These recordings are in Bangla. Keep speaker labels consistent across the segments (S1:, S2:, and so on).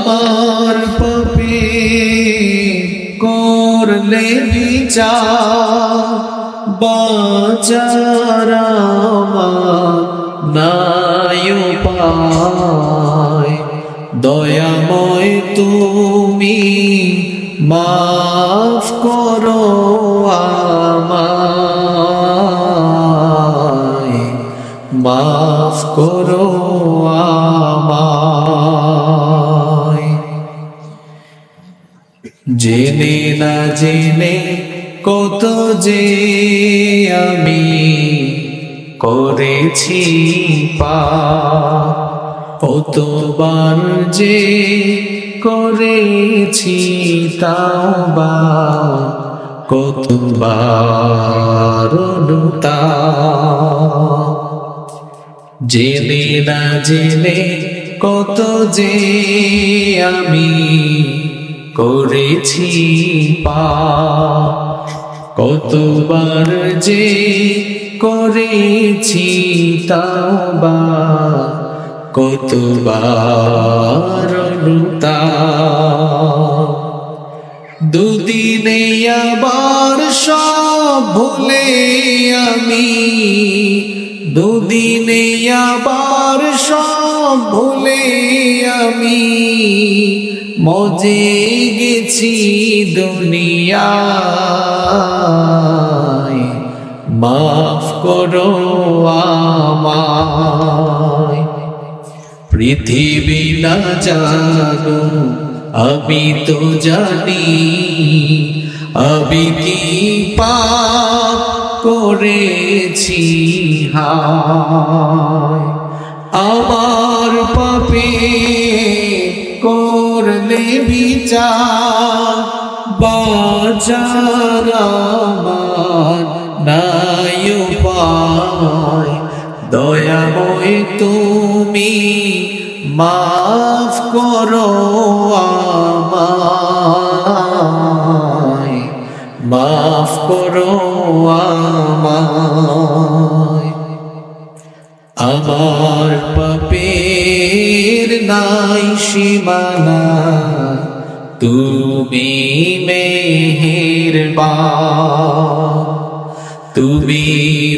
S1: আমার পাপে করলে বিচার বাচার নাই পায় দয়াময় তুমি মাফ করো আমায়। মাফ করো জেনে না জেনে কত যে আমি করেছি পা কতবার যে করেছি তাওবা। কতবার জেনে না জেনে কত যে আমি করেছি পা কতবার যে করেছি তাওবা, কতবার অনুতাপ দুদিনে আবার সব ভুলে আমি, দুদিনে আবার সব ভুলে আমি। মজে গেছি দুনিয়ায়। মাফ করো আমায়। পৃথিবী না জানো আমি তো জানি। আমি কি পাপ করেছি হায়? আমার পাপে করলে বিচার। বাজার আমার নাই উপায়। দয়াময় তুমি মাফ করো আমায়। মাফ করো আমায়। আমার পাপের নাই সীমানা, তুমি মেহেরবা তুমি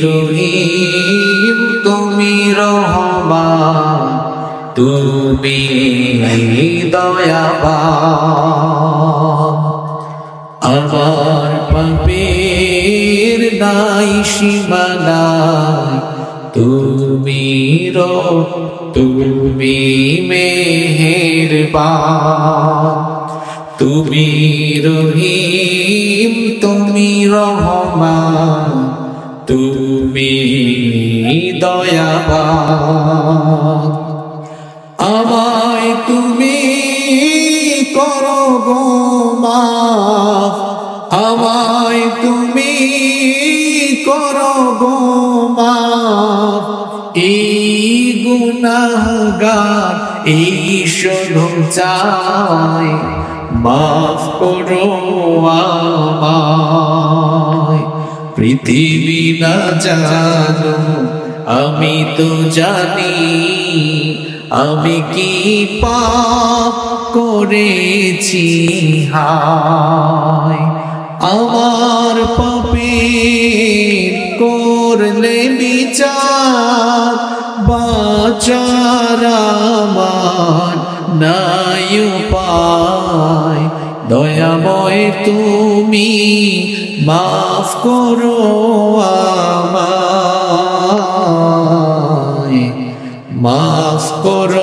S1: রহিম, তুমি রহমা তুমি দয়াবা আমার পাপের নাই সীমানা, তুমি রো তুমি মেহেরবা তুমি রহিম তুমি রহমান। তুমি দয়াবা আমায় তুমি এই গুনাহগার এই শুধু চাই, মাফ করো পৃথিবী না জানো, আমি তো জানি, আমি কি পাপ করেছি, হায়। আমার পাপে করলে বিচার বাচার আমার নাই উপায়। দয়াময় তুমি মাফ করো আমায়। মাফ করো